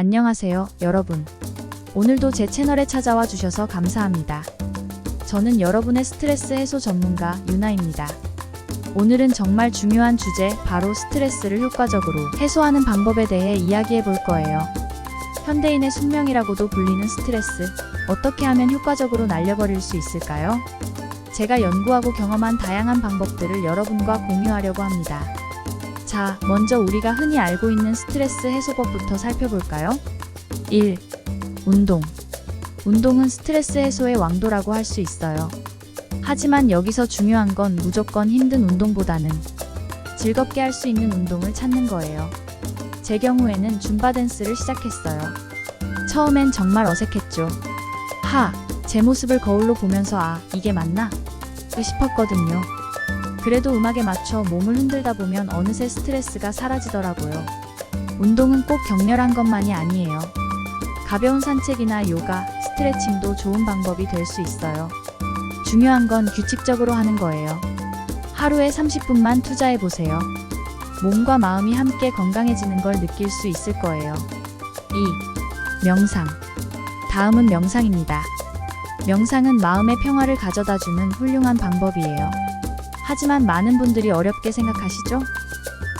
안녕하세요, 여러분. 오늘도 제 채널에 찾아와 주셔서 감사합니다. 저는 여러분의 스트레스 해소 전문가 유나입니다. 오늘은 정말 중요한 주제, 바로 스트레스를 효과적으로 해소하는 방법에 대해 이야기해 볼 거예요. 현대인의 숙명이라고도 불리는 스트레스, 어떻게 하면 효과적으로 날려버릴 수 있을까요? 제가 연구하고 경험한 다양한 방법들을 여러분과 공유하려고 합니다. 자, 먼저 우리가 흔히 알고 있는 스트레스 해소법부터 살펴볼까요? 1. 운동. 운동은 스트레스 해소의 왕도라고 할 수 있어요. 하지만 여기서 중요한 건 무조건 힘든 운동보다는 즐겁게 할 수 있는 운동을 찾는 거예요. 제 경우에는 줌바 댄스를 시작했어요. 처음엔 정말 어색했죠. 하, 제 모습을 거울로 보면서 아, 이게 맞나? 싶었거든요. 그래도 음악에 맞춰 몸을 흔들다 보면 어느새 스트레스가 사라지더라고요. 운동은 꼭 격렬한 것만이 아니에요. 가벼운 산책이나 요가, 스트레칭도 좋은 방법이 될 수 있어요. 중요한 건 규칙적으로 하는 거예요. 하루에 30분만 투자해 보세요. 몸과 마음이 함께 건강해지는 걸 느낄 수 있을 거예요. 2. 명상. 다음은 명상입니다. 명상은 마음의 평화를 가져다 주는 훌륭한 방법이에요. 하지만 많은 분들이 어렵게 생각하시죠?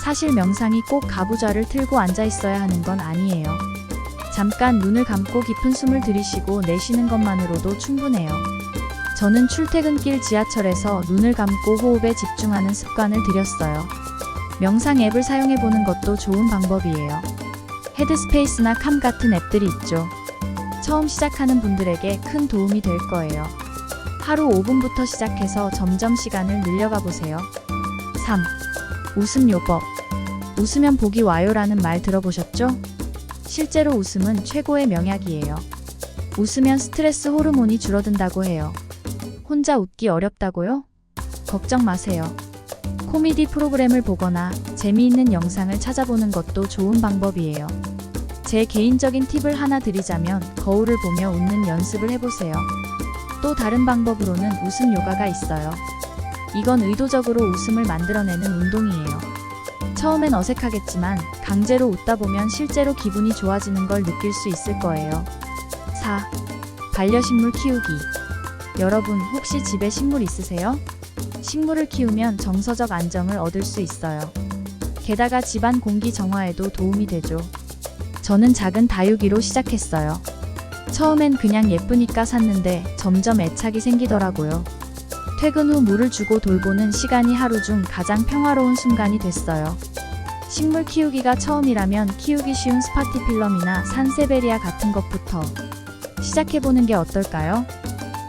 사실 명상이 꼭 가부좌를 틀고 앉아 있어야 하는 건 아니에요. 잠깐 눈을 감고 깊은 숨을 들이쉬고 내쉬는 것만으로도 충분해요. 저는 출퇴근길 지하철에서 눈을 감고 호흡에 집중하는 습관을 들였어요. 명상 앱을 사용해 보는 것도 좋은 방법이에요. 헤드스페이스나 캄 같은 앱들이 있죠. 처음 시작하는 분들에게 큰 도움이 될 거예요. 하루 5분부터 시작해서 점점 시간을 늘려가 보세요. 3. 웃음 요법. 웃으면 복이 와요라는 말 들어보셨죠? 실제로 웃음은 최고의 명약이에요. 웃으면 스트레스 호르몬이 줄어든다고 해요. 혼자 웃기 어렵다고요? 걱정 마세요. 코미디 프로그램을 보거나 재미있는 영상을 찾아보는 것도 좋은 방법이에요. 제 개인적인 팁을 하나 드리자면 거울을 보며 웃는 연습을 해보세요. 또 다른 방법으로는 웃음 요가가 있어요. 이건 의도적으로 웃음을 만들어내는 운동이에요. 처음엔 어색하겠지만 강제로 웃다 보면 실제로 기분이 좋아지는 걸 느낄 수 있을 거예요. 4. 반려식물 키우기. 여러분 혹시 집에 식물 있으세요? 식물을 키우면 정서적 안정을 얻을 수 있어요. 게다가 집안 공기 정화에도 도움이 되죠. 저는 작은 다육이로 시작했어요. 처음엔 그냥 예쁘니까 샀는데 점점 애착이 생기더라고요. 퇴근 후 물을 주고 돌보는 시간이 하루 중 가장 평화로운 순간이 됐어요. 식물 키우기가 처음이라면 키우기 쉬운 스파티필럼이나 산세베리아 같은 것부터 시작해보는 게 어떨까요?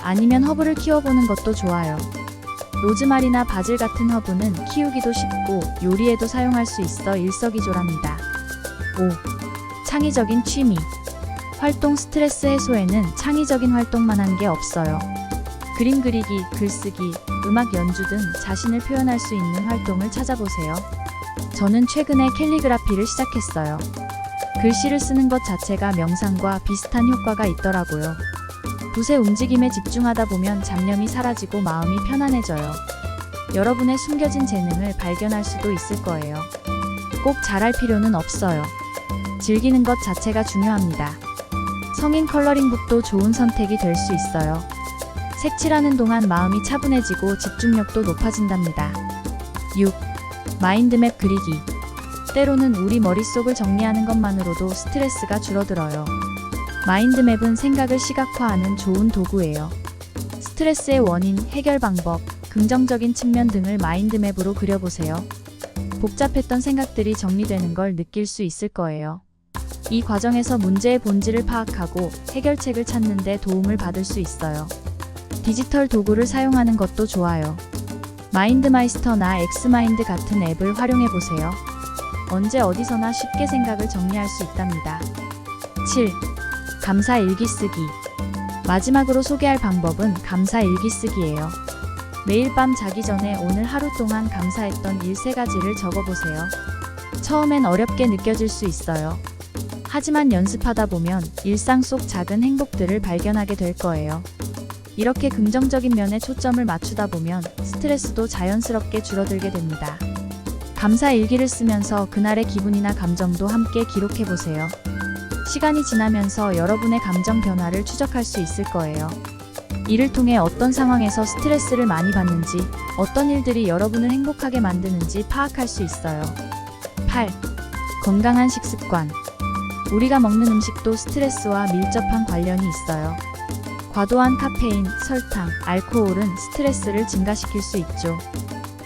아니면 허브를 키워보는 것도 좋아요. 로즈마리나 바질 같은 허브는 키우기도 쉽고 요리에도 사용할 수 있어 일석이조랍니다. 5. 창의적인 취미. 활동 스트레스 해소에는 창의적인 활동만 한 게 없어요. 그림 그리기, 글쓰기, 음악 연주 등 자신을 표현할 수 있는 활동을 찾아보세요. 저는 최근에 캘리그라피를 시작했어요. 글씨를 쓰는 것 자체가 명상과 비슷한 효과가 있더라고요. 붓의 움직임에 집중하다 보면 잡념이 사라지고 마음이 편안해져요. 여러분의 숨겨진 재능을 발견할 수도 있을 거예요. 꼭 잘할 필요는 없어요. 즐기는 것 자체가 중요합니다. 성인 컬러링북도 좋은 선택이 될 수 있어요. 색칠하는 동안 마음이 차분해지고 집중력도 높아진답니다. 6. 마인드맵 그리기. 때로는 우리 머릿속을 정리하는 것만으로도 스트레스가 줄어들어요. 마인드맵은 생각을 시각화하는 좋은 도구예요. 스트레스의 원인, 해결 방법, 긍정적인 측면 등을 마인드맵으로 그려보세요. 복잡했던 생각들이 정리되는 걸 느낄 수 있을 거예요. 이 과정에서 문제의 본질을 파악하고 해결책을 찾는 데 도움을 받을 수 있어요. 디지털 도구를 사용하는 것도 좋아요. 마인드마이스터나 엑스마인드 같은 앱을 활용해 보세요. 언제 어디서나 쉽게 생각을 정리할 수 있답니다. 7. 감사 일기 쓰기. 마지막으로 소개할 방법은 감사 일기 쓰기예요. 매일 밤 자기 전에 오늘 하루 동안 감사했던 일 세 가지를 적어보세요. 처음엔 어렵게 느껴질 수 있어요. 하지만 연습하다 보면 일상 속 작은 행복들을 발견하게 될 거예요. 이렇게 긍정적인 면에 초점을 맞추다 보면 스트레스도 자연스럽게 줄어들게 됩니다. 감사 일기를 쓰면서 그날의 기분이나 감정도 함께 기록해 보세요. 시간이 지나면서 여러분의 감정 변화를 추적할 수 있을 거예요. 이를 통해 어떤 상황에서 스트레스를 많이 받는지, 어떤 일들이 여러분을 행복하게 만드는지 파악할 수 있어요. 8. 건강한 식습관. 우리가 먹는 음식도 스트레스와 밀접한 관련이 있어요. 과도한 카페인, 설탕, 알코올은 스트레스를 증가시킬 수 있죠.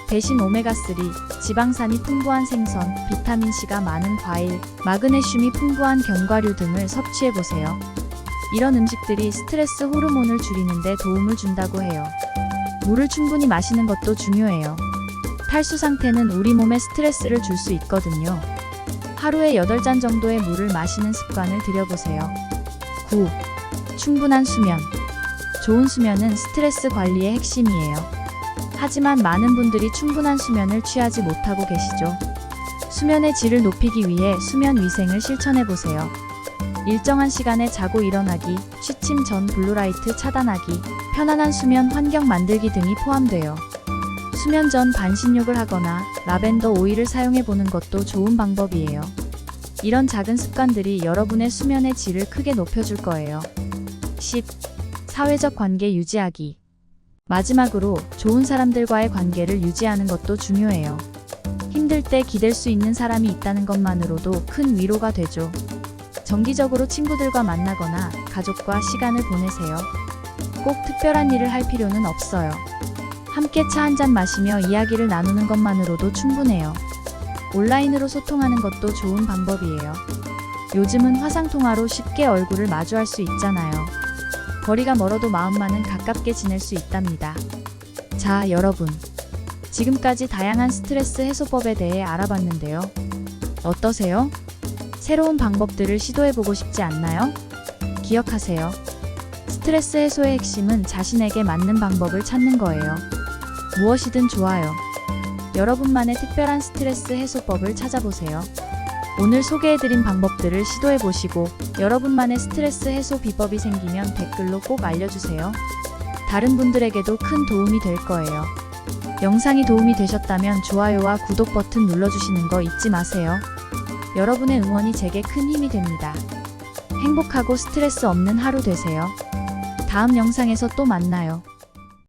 대신 오메가3, 지방산이 풍부한 생선, 비타민C가 많은 과일, 마그네슘이 풍부한 견과류 등을 섭취해 보세요. 이런 음식들이 스트레스 호르몬을 줄이는데 도움을 준다고 해요. 물을 충분히 마시는 것도 중요해요. 탈수 상태는 우리 몸에 스트레스를 줄 수 있거든요. 하루에 8잔 정도의 물을 마시는 습관을 들여보세요. 9. 충분한 수면. 좋은 수면은 스트레스 관리의 핵심이에요. 하지만 많은 분들이 충분한 수면을 취하지 못하고 계시죠. 수면의 질을 높이기 위해 수면 위생을 실천해 보세요. 일정한 시간에 자고 일어나기, 취침 전 블루라이트 차단하기, 편안한 수면 환경 만들기 등이 포함돼요. 수면 전 반신욕을 하거나 라벤더 오일을 사용해 보는 것도 좋은 방법이에요. 이런 작은 습관들이 여러분의 수면의 질을 크게 높여줄 거예요. 10. 사회적 관계 유지하기. 마지막으로 좋은 사람들과의 관계를 유지하는 것도 중요해요. 힘들 때 기댈 수 있는 사람이 있다는 것만으로도 큰 위로가 되죠. 정기적으로 친구들과 만나거나 가족과 시간을 보내세요. 꼭 특별한 일을 할 필요는 없어요. 함께 차 한 잔 마시며 이야기를 나누는 것만으로도 충분해요. 온라인으로 소통하는 것도 좋은 방법이에요. 요즘은 화상통화로 쉽게 얼굴을 마주할 수 있잖아요. 거리가 멀어도 마음만은 가깝게 지낼 수 있답니다. 자, 여러분. 지금까지 다양한 스트레스 해소법에 대해 알아봤는데요. 어떠세요? 새로운 방법들을 시도해보고 싶지 않나요? 기억하세요. 스트레스 해소의 핵심은 자신에게 맞는 방법을 찾는 거예요. 무엇이든 좋아요. 여러분만의 특별한 스트레스 해소법을 찾아보세요. 오늘 소개해드린 방법들을 시도해보시고 여러분만의 스트레스 해소 비법이 생기면 댓글로 꼭 알려주세요. 다른 분들에게도 큰 도움이 될 거예요. 영상이 도움이 되셨다면 좋아요와 구독 버튼 눌러주시는 거 잊지 마세요. 여러분의 응원이 제게 큰 힘이 됩니다. 행복하고 스트레스 없는 하루 되세요. 다음 영상에서 또 만나요.